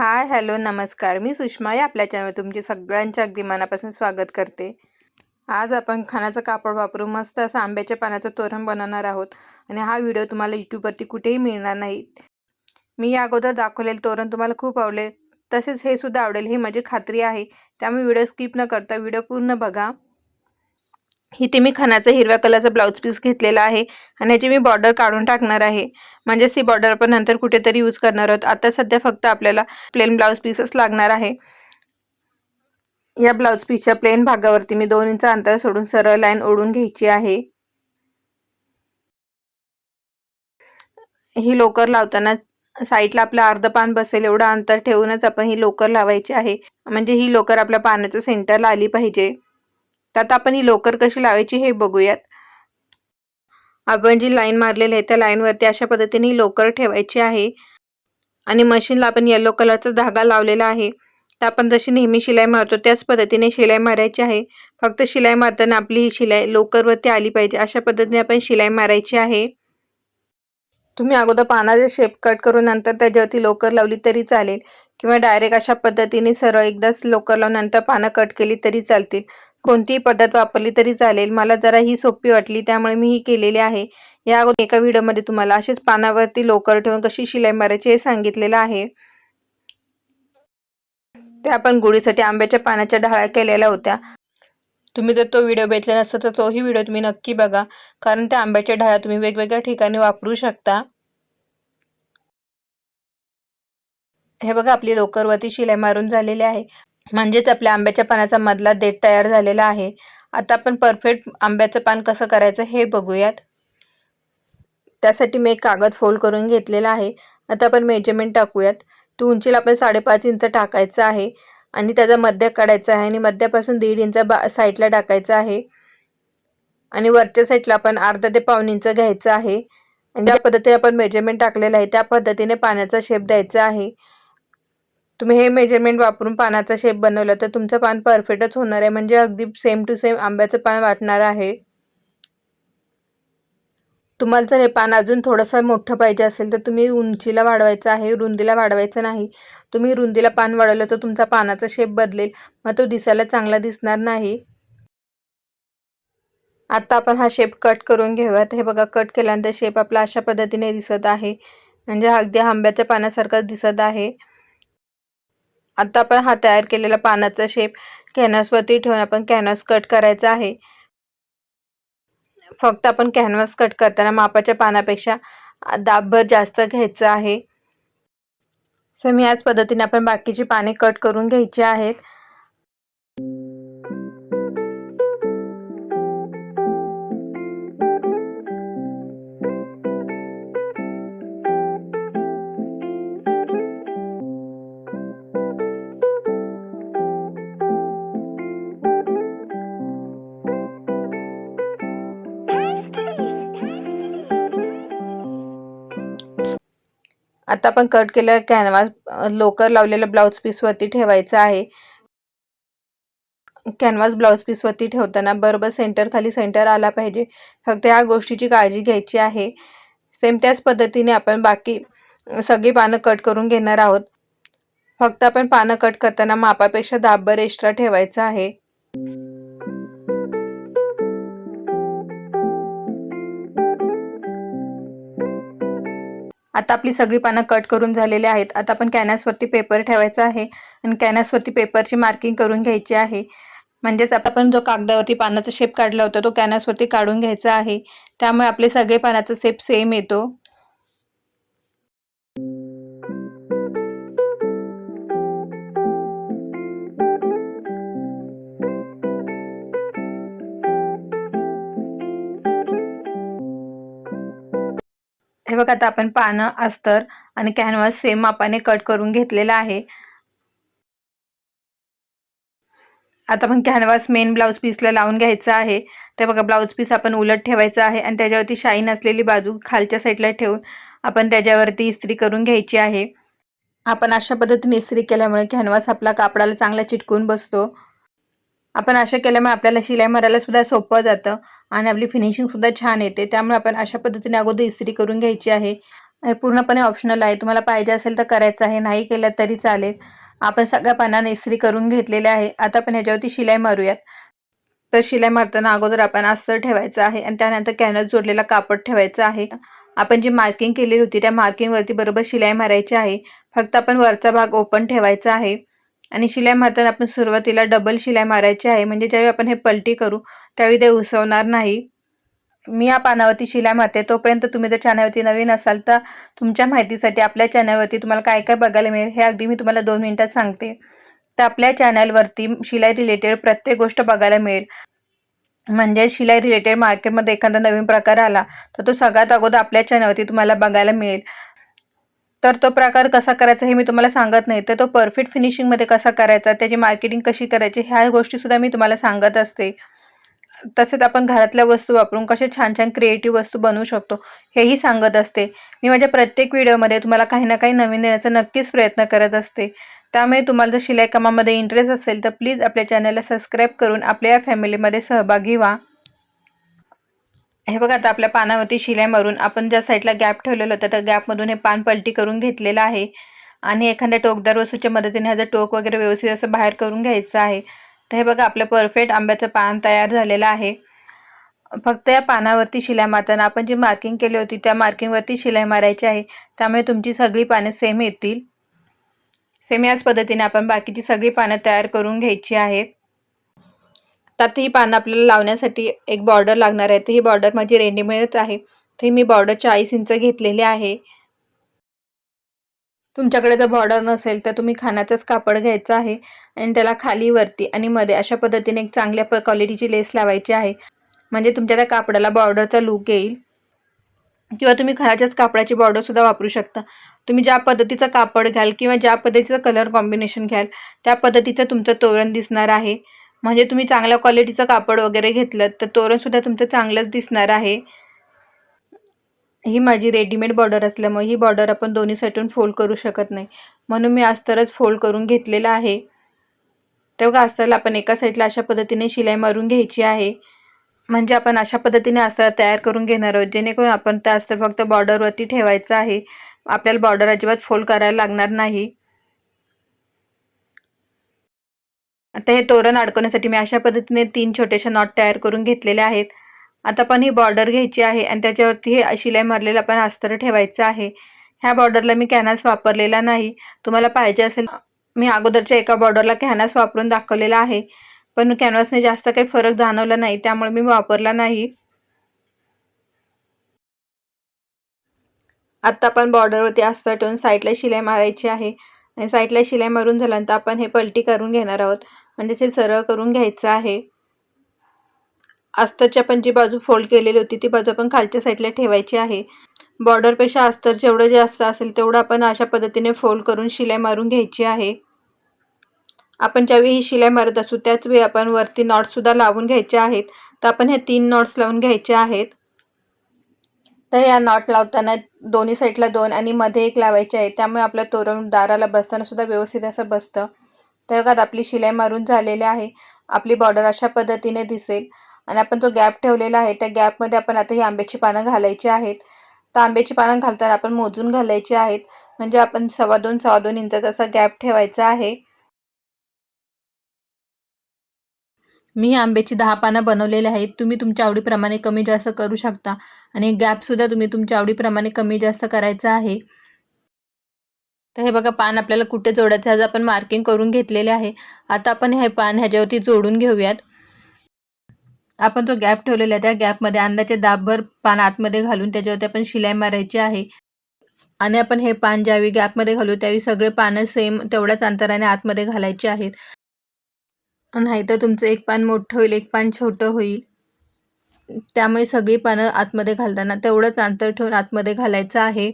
Hi hello नमस्कार. मी सुषमा या आपल्या चॅनल तुमचे सगळ्यांच्या अगदी मनापासून स्वागत करते. आज आपण खाण्याचं कापड वापरून मस्त असं आंब्याच्या पानाचं तोरण बनवणार आहोत आणि हा व्हिडिओ तुम्हाला यूट्यूबवरती कुठेही मिळणार नाही. मी या अगोदर दाखवलेलं तोरण तुम्हाला खूप आवडेल. तसेच हे सुद्धा आवडेल ही माझी खात्री आहे. त्यामुळे व्हिडिओ स्किप न करता व्हिडिओ पूर्ण बघा. इथे मी खानाचा हिरव्या कलरचा ब्लाऊज पीस घेतलेला आहे आणि याची मी बॉर्डर काढून टाकणार आहे. म्हणजेच ही बॉर्डर आपण नंतर कुठेतरी यूज करणार आहोत. आता सध्या फक्त आपल्याला प्लेन ब्लाऊज पीसच लागणार आहे. या ब्लाऊज पीसच्या प्लेन भागावरती मी दोन इंच अंतर सोडून सरळ लाईन ओढून घ्यायची आहे. ही लोकर लावताना साईडला आपलं अर्ध पान बसेल एवढं अंतर ठेवूनच आपण ही लोकर लावायची आहे. म्हणजे ही लोकर आपल्या पानाच्या सेंटरला आली पाहिजे. तर आपण ही लोकर कशी लावायची हे बघूयात. आपण जी लाईन मारलेली आहे त्या लाईनवरती अशा पद्धतीने ही लोकर ठेवायची आहे. आणि मशीनला आपण येलो कलरचा धागा लावलेला आहे. तर आपण जशी नेहमी शिलाई मारतो त्याच पद्धतीने शिलाई मारायची आहे. फक्त शिलाई मारताना आपली ही शिलाई लोकरवरती आली पाहिजे अशा पद्धतीने आपण शिलाई मारायची आहे. तुम्ही अगोदर पानाचे शेप कट करून नंतर त्याच्यावरती लोकर लावली तरी चालेल. किंवा डायरेक्ट अशा पद्धतीने सरळ एकदाच लोकर लावून नंतर पानं कट केली तरी चालतील. कोणतीही पद्धत वापरली तरी चालेल. मला जरा ही सोपी वाटली त्यामुळे मी ही केलेली आहे. या अगोदर एका व्हिडिओमध्ये तुम्हाला असेच पानावरती लोकर ठेवून कशी शिलाई मारायची हे सांगितलेलं आहे. त्या आपण गुढीसाठी आंब्याच्या पानाच्या ढाळ्या केलेल्या होत्या. तुम्ही जर तो व्हिडिओ भेटला नसता तर तोही व्हिडिओ तुम्ही नक्की बघा. कारण त्या आंब्याच्या ढाळ्या तुम्ही वेगवेगळ्या ठिकाणी वापरू शकता. हे बघा आपली लोकरवरती शिलाई मारून झालेली आहे. म्हणजेच आपल्या आंब्याच्या पानाचा मधला देठ तयार झालेला आहे. आता आपण परफेक्ट आंब्याचं पान कसं करायचं हे बघूयात. त्यासाठी मी एक कागद फोल्ड करून घेतलेला आहे. आता आपण मेजरमेंट टाकूयात. तो उंचीला आपण साडेपाच इंच टाकायचं आहे. आणि त्याचा मध्य काढायचा आहे आणि मध्यापासून दीड इंच बा साईडला टाकायचं आहे. आणि वरच्या साईडला आपण अर्धा ते पाऊन इंच घ्यायचं आहे. आणि ज्या पद्धतीने आपण मेजरमेंट टाकलेलं आहे त्या पद्धतीने पाण्याचा शेप द्यायचा आहे. तुम्ही हे मेजरमेंट वापरून पानाचा शेप बनवला तर तुमचं पान परफेक्टच होणार आहे. म्हणजे अगदी सेम टू सेम आंब्याचं पान वाटणार आहे. तुम्हाला जर हे पान अजून थोडंसं मोठं पाहिजे असेल तर तुम्ही उंचीला वाढवायचं आहे रुंदीला वाढवायचं नाही. तुम्ही रुंदीला पान वाढवलं तर तुमचा पानाचा शेप बदलेल. मग तो दिसायला चांगला दिसणार नाही. आता आपण हा शेप कट करून घेऊयात. हे बघा कट केल्यानंतर शेप आपला अशा पद्धतीने दिसत आहे. म्हणजे अगदी आंब्याच्या पानासारखंच दिसत आहे. आता आपण हा तयार केलेला पानाचा शेप कॅनसवरती ठेवून आपण कॅनॉस कट करायचा आहे. फक्त आपण कॅनव्हास कट करताना मापाच्या पानापेक्षा दाबभर जास्त घ्यायचं आहे. सेम याच पद्धतीने आपण बाकीची पाने कट करून घ्यायची आहेत. आता आपण कट केलेला कॅनव्हास लोकर लावलेल्या ब्लाऊज पीसवरती ठेवायचा आहे. कॅनव्हास ब्लाऊज पीसवरती ठेवताना बरोबर सेंटर खाली सेंटर आला पाहिजे. फक्त ह्या गोष्टीची काळजी घ्यायची आहे. सेम त्याच पद्धतीने आपण बाकी सगळी पानं कट करून घेणार आहोत. फक्त आपण पानं कट करताना मापापेक्षा दाबभर एक्स्ट्रा ठेवायचं आहे. आता आपली सगळी पानं कट करून झालेली आहेत. आता आपण कॅनॅसवरती पेपर ठेवायचा आहे आणि कॅनॅसवरती पेपरची मार्किंग करून घ्यायची आहे. म्हणजेच आपण जो कागदावरती पानाचा शेप काढला होता तो कॅनॅसवरती काढून घ्यायचा आहे. त्यामुळे आपले सगळे पानाचा शेप सेम येतो. बघा आता आपण पानं अस्तर आणि कॅनव्हास सेम मापाने कट करून घेतलेला आहे. आता आपण कॅनव्हास मेन ब्लाऊज पीसला लावून घ्यायचं आहे. ते बघा ब्लाऊज पीस आपण उलट ठेवायचा आहे आणि त्याच्यावरती शाईन असलेली बाजू खालच्या साईडला ठेवून आपण त्याच्यावरती इस्त्री करून घ्यायची आहे. आपण अशा पद्धतीने इस्त्री केल्यामुळे कॅनव्हास आपला कापडाला चांगला चिटकून बसतो. आपण अशा केल्यामुळे आपल्याला शिलाई मारायला सुद्धा सोपं जातं आणि आपली फिनिशिंग सुद्धा छान येते. त्यामुळे आपण अशा पद्धतीने अगोदर इस्त्री करून घ्यायची आहे. हे पूर्णपणे ऑप्शनल आहे. तुम्हाला पाहिजे असेल तर करायचं आहे. नाही केलं तरी चालेल. आपण सगळ्या पाना इस्त्री करून घेतलेले आहे. आता आपण ह्याच्यावरती शिलाई मारूयात. तर शिलाई मारताना अगोदर आपण अस्तर ठेवायचं आहे आणि त्यानंतर कॅनस जोडलेला कापड ठेवायचं आहे. आपण जी मार्किंग केलेली होती त्या मार्किंगवरती बरोबर शिलाई मारायची आहे. फक्त आपण वरचा भाग ओपन ठेवायचा आहे. आणि शिलाई मारताना आपण सुरुवातीला डबल शिलाई मारायची आहे. म्हणजे ज्यावेळी आपण हे पलटी करू त्यावेळी ते उसवणार नाही. मी या पानावरती शिलाई मारते. तोपर्यंत तुम्ही जर चॅनलवरती नवीन असाल तर तुमच्या माहितीसाठी आपल्या चॅनलवरती तुम्हाला काय काय बघायला मिळेल हे अगदी मी तुम्हाला दोन मिनिटात सांगते. तर आपल्या चॅनलवरती शिलाई रिलेटेड प्रत्येक गोष्ट बघायला मिळेल. म्हणजे शिलाई रिलेटेड मार्केटमध्ये एखादा नवीन प्रकार आला तर तो सगळ्यात अगोदर आपल्या चॅनलवरती तुम्हाला बघायला मिळेल. तर तो प्रकार कसा करायचा हे मी तुम्हाला सांगत नाही. तर तो परफेक्ट फिनिशिंगमध्ये कसा करायचा त्याची मार्केटिंग कशी करायची ह्या गोष्टीसुद्धा मी तुम्हाला सांगत असते. तसेच आपण घरातल्या वस्तू वापरून कसे छान छान क्रिएटिव्ह वस्तू बनवू शकतो हेही सांगत असते. मी माझ्या प्रत्येक व्हिडिओमध्ये तुम्हाला काही ना काही नवीन देण्याचा नक्कीच प्रयत्न करत असते. त्यामुळे तुम्हाला जर शिलाई कामामध्ये इंटरेस्ट असेल तर प्लीज आपल्या चॅनलला सबस्क्राईब करून आपल्या या फॅमिलीमध्ये सहभागी व्हा. हे बघा आता आपल्या पानावरती शिलाई मारून आपण ज्या साईडला गॅप ठेवलेलं होतं त्या गॅपमधून हे पान पलटी करून घेतलेलं आहे. आणि एखाद्या टोकदार वस्तूच्या मदतीने ह्याचं टोक वगैरे व्यवस्थित असं बाहेर करून घ्यायचं आहे. तर हे बघा आपलं परफेक्ट आंब्याचं पान तयार झालेलं आहे. फक्त या पानावरती शिलाई मारताना आपण जी मार्किंग केली होती त्या मार्किंगवरती शिलाई मारायची आहे. त्यामुळे तुमची सगळी पानं सेम येतील. सेम याच पद्धतीने आपण बाकीची सगळी पानं तयार करून घ्यायची आहेत. त्यात ही पानं आपल्याला लावण्यासाठी एक बॉर्डर लागणार आहे. तर ही बॉर्डर माझी रेडीमेडच आहे. तर मी बॉर्डर चाळीस इंच घेतलेले आहे. तुमच्याकडे जर बॉर्डर नसेल तर तुम्ही खाण्याचंच कापड घ्यायचं आहे आणि त्याला खाली वरती आणि मध्ये अशा पद्धतीने एक चांगल्या क्वालिटीची लेस लावायची आहे. म्हणजे तुमच्या त्या कापडाला बॉर्डरचा लुक येईल. किंवा तुम्ही घराच्याच कापडाची बॉर्डरसुद्धा वापरू शकता. तुम्ही ज्या पद्धतीचं कापड घ्याल किंवा ज्या पद्धतीचं कलर कॉम्बिनेशन घ्याल त्या पद्धतीचं तुमचं तोरण दिसणार आहे. म्हणजे तुम्ही चांगल्या क्वालिटीचं कापड वगैरे घेतलं तर तोरणसुद्धा तुमचं चांगलंच दिसणार आहे. ही माझी रेडीमेड बॉर्डर असल्यामुळे ही बॉर्डर आपण दोन्ही साईडून फोल्ड करू शकत नाही. म्हणून मी अस्तरच फोल्ड करून घेतलेलं आहे. तेव्हा अस्तरला आपण एका साईडला अशा पद्धतीने शिलाई मारून घ्यायची आहे. म्हणजे आपण अशा पद्धतीने अस्तर तयार करून घेणार आहोत जेणेकरून आपण त्या अस्तर फक्त बॉर्डरवरती ठेवायचं आहे. आपल्याला बॉर्डर अजिबात फोल्ड करायला लागणार नाही. आता हे तोरण अडकवण्यासाठी मी अशा पद्धतीने तीन छोटेशा नॉट तयार करून घेतलेले आहेत. आता पण ही बॉर्डर घ्यायची आहे आणि त्याच्यावरती हे शिलाई मारलेलं आपण अस्तर ठेवायचं आहे. ह्या बॉर्डरला मी कॅनव्हास वापरलेला नाही. तुम्हाला पाहिजे असेल मी अगोदरच्या एका बॉर्डरला कॅनव्हास वापरून दाखवलेला आहे. पण कॅनव्हासने जास्त काही फरक जाणवला नाही त्यामुळे मी वापरला नाही. आत्ता आपण बॉर्डरवरती अस्तर ठेवून साईडला शिलाई मारायची आहे. आणि साईडला शिलाई मारून झाल्यानंतर आपण हे पलटी करून घेणार आहोत. म्हणजे ते सरळ करून घ्यायचं आहे. अस्तरची आपण जी बाजू फोल्ड केलेली होती ती बाजू आपण खालच्या साईडला ठेवायची आहे. बॉर्डरपेक्षा अस्तर जेवढं जास्त असेल तेवढं आपण अशा पद्धतीने फोल्ड करून शिलाई मारून घ्यायची आहे. आपण ज्यावेळी ही शिलाई मारत असू त्याचवेळी आपण वरती नॉट्ससुद्धा लावून घ्यायचे आहेत. तर आपण ह्या तीन नॉट्स लावून घ्यायचे आहेत. तर या नॉट लावताना दोन्ही साईडला दोन आणि मध्ये एक लावायचे आहे. त्यामुळे आपल्या तोरण दाराला बसताना सुद्धा व्यवस्थित असं बसतं. तर बघा आपली शिलाई मारून झालेली आहे. आपली बॉर्डर अशा पद्धतीने दिसेल. आणि आपण जो गॅप ठेवलेला आहे. त्या गॅपमध्ये आपण आता ही आंब्याची पानं घालायची आहेत. तर आंब्याची पानं घालताना आपण मोजून घालायची आहेत. म्हणजे आपण सव्वा दोन सव्वा दोन इंचाचा असा गॅप ठेवायचा आहे. मी आंब्याची दहा पानं बनवलेली आहेत. तुम्ही तुमच्या आवडीप्रमाणे कमी जास्त करू शकता. आणि गॅपसुद्धा तुम्ही तुमच्या आवडीप्रमाणे कमी जास्त करायचा आहे. तर हे बघा पान आपल्याला कुठे जोडायचं आज आपण मार्किंग करून घेतलेले आहे. आता आपण हे पान ह्याच्यावरती जोडून घेऊयात. आपण जो गॅप ठेवलेला आहे त्या गॅपमध्ये अंदाचे दाबभर पान आतमध्ये घालून त्याच्यावरती आपण शिलाई मारायची आहे. आणि आपण हे पान ज्यावेळी गॅपमध्ये घालू त्यावेळी सगळे पानं सेम तेवढ्याच अंतराने आतमध्ये घालायचे आहेत. नाही तर तुमचं एक पान मोठं होईल एक पान छोटं होईल. त्यामुळे सगळी पानं आतमध्ये घालताना तेवढंच अंतर ठेवून आतमध्ये घालायचं आहे.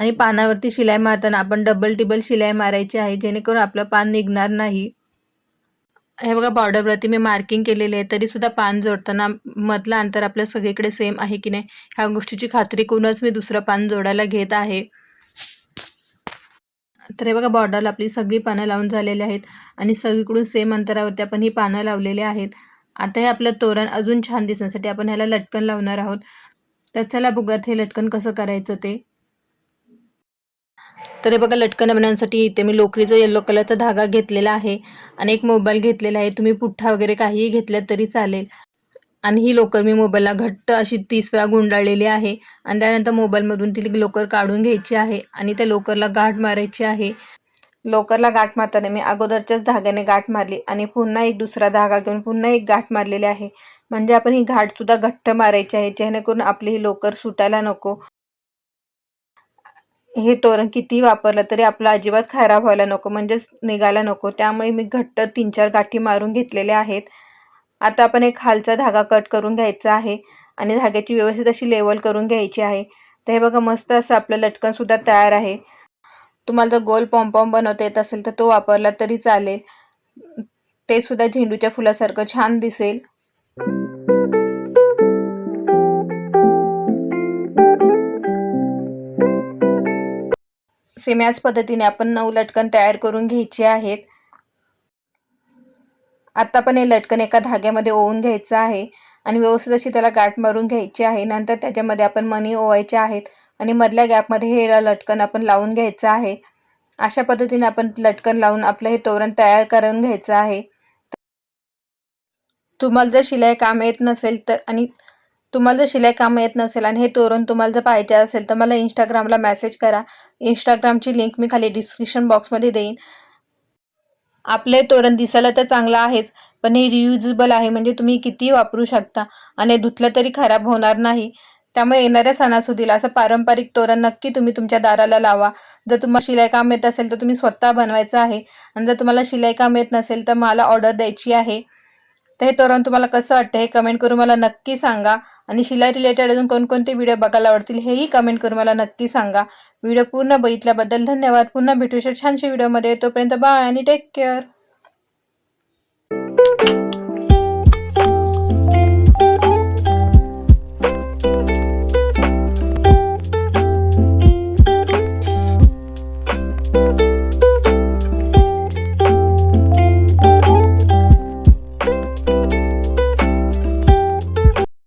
आणि पानावरती शिलाई मारताना आपण डबल टिबल शिलाई मारायची आहे जेणेकरून आपलं पान निघणार नाही. हे बघा बॉर्डरवरती मी मार्किंग केलेली आहे तरीसुद्धा पान जोडताना मधलं अंतर आपलं सगळीकडे सेम आहे की नाही? ह्या गोष्टीची खात्री करूनच मी दुसरं पान जोडायला घेत आहे. तर हे बघा बॉर्डरला आपली सगळी पानं लावून झालेली आहेत आणि सगळीकडून सेम अंतरावरती आपण ही पानं लावलेली आहेत. आता हे आपलं तोरण अजून छान दिसण्यासाठी आपण ह्याला लटकन लावणार आहोत. तर चला बघूयात हे लटकन कसं करायचं ते. तर हे बघा लटकन बनवण्यासाठी इथे मी लोकरीचा येलो कलरचा धागा घेतलेला आहे आणि एक मोबाईल घेतलेला आहे. तुम्ही पुठ्ठा वगैरे काहीही घेतला तरी चालेल. आणि ही लोकर मी मोबाईलला घट्ट अशी तीस वेळा गुंडाळलेली आहे. आणि त्यानंतर मोबाईलमधून ती लोकर काढून घ्यायची आहे आणि त्या लोकरला गाठ मारायची आहे. लोकरला गाठ मारताना मी अगोदरच्याच धाग्याने गाठ मारली आणि पुन्हा एक दुसरा धागा घेऊन पुन्हा एक गाठ मारलेली आहे. म्हणजे आपण ही गाठसुद्धा घट्ट मारायची आहे जेणेकरून आपली ही लोकर सुटायला नको. हे तोरण किती वापरलं तरी आपलं अजिबात खराब व्हायला नको म्हणजेच निघायला नको. त्यामुळे मी घट्ट तीन चार गाठी मारून घेतलेल्या आहेत. आता आपण एक खालचा धागा कट करून घ्यायचा आहे आणि धाग्याची व्यवस्थित अशी लेवल करून घ्यायची आहे. तर हे बघा मस्त असं आपलं लटकनसुद्धा तयार आहे. तुम्हाला जर गोल पॉम्पॉम बनवता येत असेल तर तो वापरला तरी चालेल. ते सुद्धा झेंडूच्या फुलासारखं छान दिसेल. सेम याच पद्धतीने आपण नऊ लटकन तयार करून घ्यायचे आहेत. आत्ता पण हे लटकन एका धाग्यामध्ये ओवून घ्यायचं आहे आणि व्यवस्थित अशी त्याला गाठ मारून घ्यायची आहे. नंतर त्याच्यामध्ये आपण मनी ओवायचे आहेत आणि मधल्या गॅपमध्ये हे लटकन आपण लावून घ्यायचं आहे. अशा पद्धतीने आपण लटकन लावून आपलं हे तोरण तयार करून घ्यायचं आहे. तुम्हाला जर शिलाई काम येत नसेल तर आणि तुम्हाला जर शिलाई काम येत नसेल आणि हे तोरण तुम्हाला जर पाहिजे असेल तर मला इंस्टाग्रामला मेसेज करा. इंस्टाग्रामची लिंक मी खाली डिस्क्रिप्शन बॉक्समध्ये देईन. आपले तोरण दिसायला तर चांगलं आहेच पण हे रियुजेबल आहे म्हणजे तुम्ही कितीही वापरू शकता? आणि धुतलं तरी खराब होणार नाही. त्यामुळे येणाऱ्या सणासुदीला असं पारंपरिक तोरण नक्की तुम्ही तुमच्या दाराला लावा. जर तुम्हाला शिलाई काम येत असेल तर तुम्ही स्वतः बनवायचं आहे. आणि जर तुम्हाला शिलाईकाम येत नसेल तर मला ऑर्डर द्यायची आहे. तर हे तोरण तुम्हाला कसं वाटतं हे कमेंट करून मला नक्की सांगा. आणि शिलाई रिलेटेड अजून कोणकोणते व्हिडिओ बघायला आवडतील हेही कमेंट करून मला नक्की सांगा. व्हिडिओ पूर्ण बघितल्याबद्दल धन्यवाद. पुन्हा भेटूशा छानशा व्हिडिओमध्ये तोपर्यंत बाय आणि टेक केअर